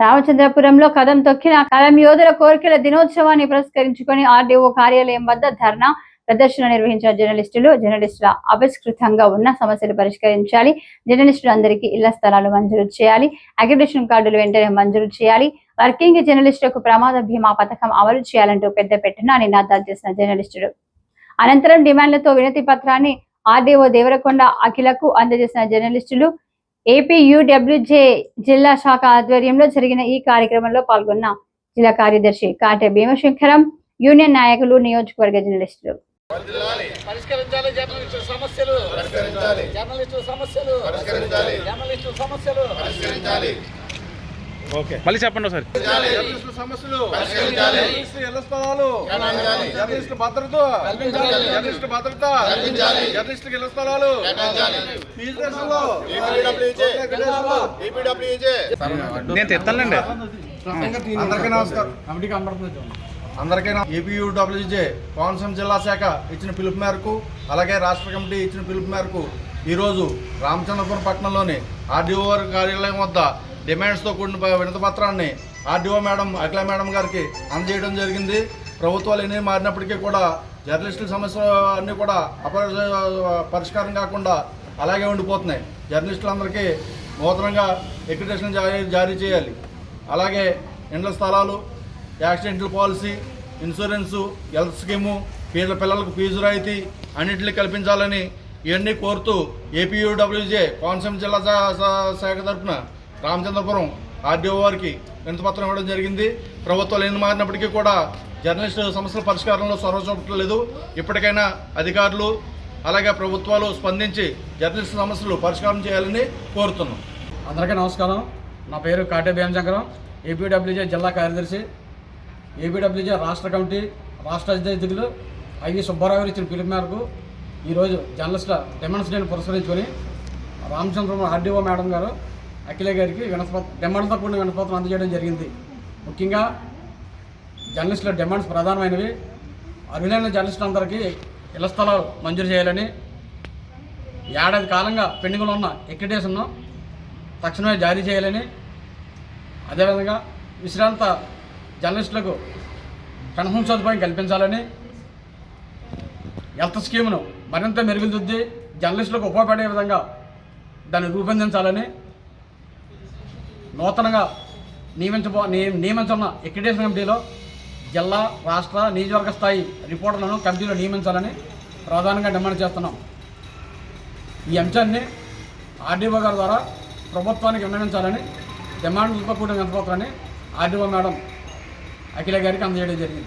రామచంద్రపురంలో కదం తొక్కిన కలం యోధుల కోరికల దినోత్సవాన్ని పురస్కరించుకొని ఆర్డీఓ కార్యాలయం వద్ద ధర్నా ప్రదర్శన నిర్వహించిన జర్నలిస్టులు. జర్నలిస్టుల అపస్కృతంగా ఉన్న సమస్యలు పరిష్కరించాలి. జర్నలిస్టులు అందరికీ ఇళ్ళ స్థలాలు మంజూరు చేయాలి. అగ్రిడేషన్ కార్డులు వెంటనే మంజూరు చేయాలి. వర్కింగ్ జర్నలిస్టులకు ప్రమాద బీమా పథకం అమలు చేయాలంటూ పెద్ద పెట్టిన నినాదాలు చేసిన జర్నలిస్టులు. అనంతరం డిమాండ్లతో వినతి పత్రాన్ని ఆర్డీఓ దేవరకొండ అఖిలకు అందజేసిన జర్నలిస్టులు ఏపీయూడబ్ల్యూజే జిల్లా శాఖ ఆధ్వర్యంలో జరిగిన ఈ కార్యక్రమంలో పాల్గొన్న జిల్లా కార్యదర్శి కాటె భీమశంకరం యూనియన్ నాయకులు నియోజకవర్గ జర్నలిస్టులు. పరిష్కరించాలి. జర్నలిస్టు సమస్యలు. పరిష్కరించాలి. జర్నలిస్టు సమస్యలు. పరిష్కరించాలి. జర్నలిస్టు సమస్యలు. మళ్ళీ చెప్పండి ఒకసారి. సమస్యలు. స్థలాలు. జర్నలిస్టు భద్రత. జర్నలిస్టు భద్రత. ఇళ్ళ స్థలాలు. నేను తెస్తానండి అందరికీ నమస్కారం. కమిటీకి అందరికీ ఏపీయూడబ్ల్యూజే కోనసీమ జిల్లా శాఖ ఇచ్చిన పిలుపు మేరకు అలాగే రాష్ట్ర కమిటీ ఇచ్చిన పిలుపు మేరకు ఈరోజు రామచంద్రపురం పట్టణంలోని ఆర్డీఓ కార్యాలయం వద్ద డిమాండ్స్తో కూడిన వినతపత్రాన్ని ఆర్డీఓ మేడం అఖిల మేడం గారికి అందజేయడం జరిగింది. ప్రభుత్వాలు ఎన్ని మారినప్పటికీ కూడా జర్నలిస్టుల సమస్యలు అన్నీ కూడా అపర పరిష్కారం కాకుండా అలాగే ఉండిపోతున్నాయి. జర్నలిస్టులందరికీ నూతనంగా ఎక్రిటేషన్ జారీ జారీ చేయాలి. అలాగే ఇండ్ల స్థలాలు accidental policy insurance health scheme పేద పిల్లలకు ఫీజు రాయితీ అన్నింటినీ కల్పించాలని ఇవన్నీ కోరుతూ ఏపీయూడబ్ల్యూజే కోనసీమ జిల్లా శా- శాఖ తరఫున రామచంద్రపురం ఆర్డీఓ వారికి వినతిపత్రం ఇవ్వడం జరిగింది. ప్రభుత్వం లేని మారినప్పటికీ కూడా జర్నలిస్టు సమస్యల పరిష్కారంలో చొరవ చూపట్లేదు. ఇప్పటికైనా అధికారులు అలాగే ప్రభుత్వాలు స్పందించి జర్నలిస్టు సమస్యలు పరిష్కారం చేయాలని కోరుతున్నాం. అందరికీ నమస్కారం. నా పేరు కాటే భీమశంకరం. ఏపీడబ్ల్యూజే జిల్లా కార్యదర్శి. ఏపీడబ్ల్యూజే రాష్ట్ర కమిటీ రాష్ట్ర అధ్యక్షులు ఐవి సుబ్బారావు ఇచ్చిన పిలుపు మేరకు ఈరోజు జర్నలిస్టుల డిమాండ్స్ డేని పురస్కరించుకొని రామచంద్రపురం ఆర్డీఓ మేడం గారు అఖిల గారికి వినతిపత్ర డిమాండ్తో కూడిన వినస్పత్రం అందజేయడం జరిగింది. ముఖ్యంగా జర్నలిస్టుల డిమాండ్స్ ప్రధానమైనవి. అర్హులైన జర్నలిస్టులందరికీ ఇళ్ళ స్థలాలు మంజూరు చేయాలని ఏడాది కాలంగా పెండింగ్లో ఉన్న ఎక్రిటేషన్ను తక్షణమే జారీ చేయాలని అదేవిధంగా విశ్రాంత జర్నలిస్టులకు పెన్షన్ సదుపాయం కల్పించాలని హెల్త్ స్కీమ్ను మరింత మెరుగుదిద్ది జర్నలిస్టులకు ఉపయోగపడే విధంగా దాన్ని రూపొందించాలని నూతనంగా నియమించబో నియమించున్న ఎక్రిటేషన్ కమిటీలో జిల్లా రాష్ట్ర నియోజకవర్గ స్థాయి రిపోర్టర్లను కమిటీలో నియమించాలని ప్రధానంగా డిమాండ్ చేస్తున్నాం. ఈ అంశాన్ని ఆర్డీఓ గారి ద్వారా ప్రభుత్వానికి విన్నవించాలని డిమాండ్లతో కూడిన వినతిపత్రాన్ని ఆర్డీఓ మేడం అఖిల గారికి అందజేయడం జరిగింది.